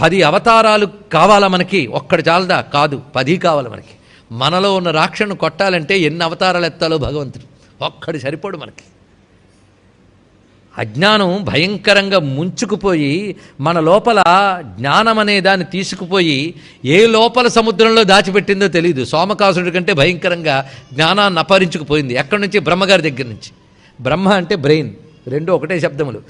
పది అవతారాలు కావాలా మనకి? ఒక్కడి చాలదా? కాదు పది కావాలి మనకి. మనలో ఉన్న రాక్షను కొట్టాలంటే ఎన్ని అవతారాలు ఎత్తాలో భగవంతుడు. ఒక్కడి సరిపోడు మనకి. అజ్ఞానం భయంకరంగా ముంచుకుపోయి మన లోపల జ్ఞానం అనే దాన్ని తీసుకుపోయి ఏ లోపల సముద్రంలో దాచిపెట్టిందో తెలియదు సోమకాసుడి కంటే భయంకరంగా జ్ఞానాన్ని అపహరించుకుపోయింది. ఎక్కడి నుంచి? బ్రహ్మగారి దగ్గర నుంచి. బ్రహ్మ అంటే బ్రెయిన్. రెండు ఒకటే శబ్దములు.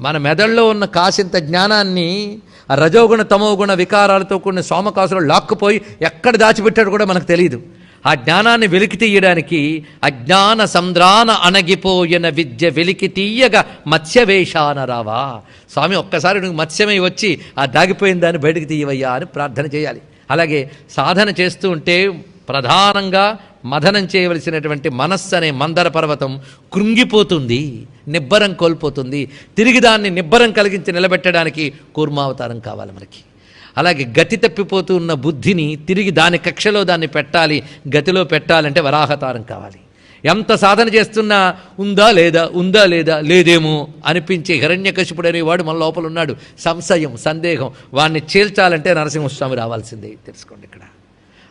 మన మెదడులో ఉన్న కాసింత జ్ఞానాన్ని ఆ రజోగుణ తమోగుణ వికారాలతో కూడిన సోమకాసులు లాక్కుపోయి ఎక్కడ దాచిపెట్టాడు కూడా మనకు తెలియదు ఆ జ్ఞానాన్ని వెలికి తీయడానికి అజ్ఞాన సంద్రాన అణగిపోయిన విద్య వెలికి తీయగా మత్స్యవేషాన రావా. స్వామి ఒక్కసారి నువ్వు మత్స్యమై వచ్చి ఆ దాగిపోయిన దాన్ని బయటికి తీయవయ్యా అని ప్రార్థన చేయాలి. అలాగే సాధన చేస్తూ ఉంటే ప్రధానంగా మథనం చేయవలసినటువంటి మనస్సు అనే మందర పర్వతం కృంగిపోతుంది నిబ్బరం కోల్పోతుంది. తిరిగి దాన్ని నిబ్బరం కలిగించి నిలబెట్టడానికి కూర్మావతారం కావాలి మనకి. అలాగే గతి తప్పిపోతూ ఉన్న బుద్ధిని తిరిగి దాని కక్షలో దాన్ని పెట్టాలి గతిలో పెట్టాలంటే వరాహతారం కావాలి. ఎంత సాధన చేస్తున్నా ఉందా లేదా ఉందా లేదా లేదేమో అనిపించే హిరణ్యకశిపుడు అనేవాడు మన లోపల ఉన్నాడు. సంశయం సందేహం వాడిని చేల్చాలంటే నరసింహస్వామి రావాల్సిందే తెలుసుకోండి ఇక్కడ.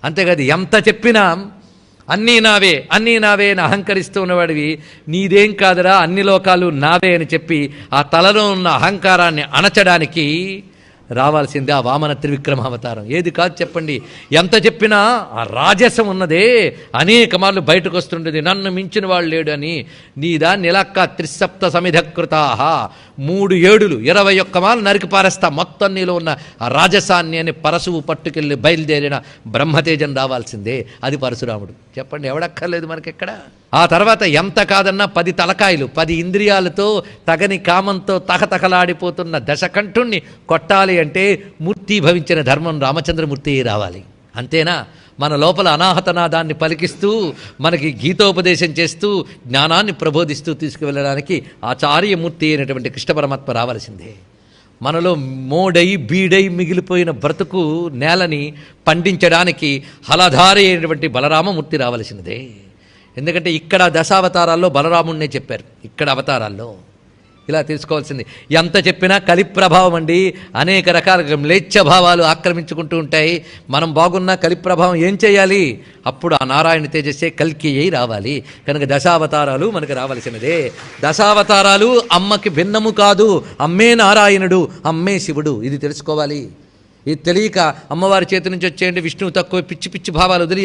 అంతేకాదు ఎంత చెప్పినా అన్నీ నావే అన్నీ నావే అని అహంకరిస్తూ ఉన్నవాడివి నీదేం కాదురా అన్ని లోకాలు నావే అని చెప్పి ఆ తలలో ఉన్న అహంకారాన్ని అణచడానికి రావాల్సిందే ఆ వామన త్రివిక్రమ అవతారం. ఏది కాదు చెప్పండి. ఎంత చెప్పినా ఆ రాజసం ఉన్నదే. అనేక మార్లు బయటకు వస్తుండేది. నన్ను మించిన వాళ్ళు లేడు అని నీ దాన్ని ఇలాక్క త్రిసప్త సమిధకృతాహ? మూడు ఏడులు ఇరవై ఒక్క మాలు నరికి పారేస్తా. మొత్తం నీలో ఉన్న ఆ రాజసాన్ని అని పరశువు పట్టుకెళ్ళి బయలుదేరిన బ్రహ్మతేజం రావాల్సిందే. అది పరశురాముడు. చెప్పండి ఎవడక్కర్లేదు మనకెక్కడ ఆ తర్వాత ఎంత కాదన్నా పది తలకాయలు పది ఇంద్రియాలతో తగని కామంతో తహతహలాడిపోతున్న దశకంఠుణ్ణి కొట్టాలి అంటే మూర్తి భవించిన ధర్మం రామచంద్రమూర్తి రావాలి. అంతేనా? మన లోపల అనాహతనాదాన్ని పలికిస్తూ మనకి గీతోపదేశం చేస్తూ జ్ఞానాన్ని ప్రబోధిస్తూ తీసుకువెళ్ళడానికి ఆచార్యమూర్తి అయినటువంటి కృష్ణ పరమాత్మ రావాల్సిందే. మనలో మోడై బీడై మిగిలిపోయిన బ్రతుకు నేలని పండించడానికి హలధారి అయినటువంటి బలరామమూర్తి రావలసినదే ఎందుకంటే ఇక్కడ దశావతారాల్లో బలరాముడినే చెప్పారు. ఇక్కడ అవతారాల్లో. ఇలా తెలుసుకోవాల్సింది. ఎంత చెప్పినా కలి ప్రభావం అండి. అనేక రకాల మ్లేచ్ఛభావాలు ఆక్రమించుకుంటూ ఉంటాయి. మనం బాగున్నా కలి ప్రభావం ఏం చేయాలి? అప్పుడు ఆ నారాయణ తేజస్సే కల్కి అయి రావాలి. కనుక దశావతారాలు మనకు రావలసినదే. దశావతారాలు అమ్మకి భిన్నము కాదు. అమ్మే నారాయణుడు అమ్మే శివుడు. ఇది తెలుసుకోవాలి. ఇది తెలియక అమ్మవారి చేతి నుంచి వచ్చేయండి. విష్ణువు తక్కువ పిచ్చి పిచ్చి భావాలు వదిలి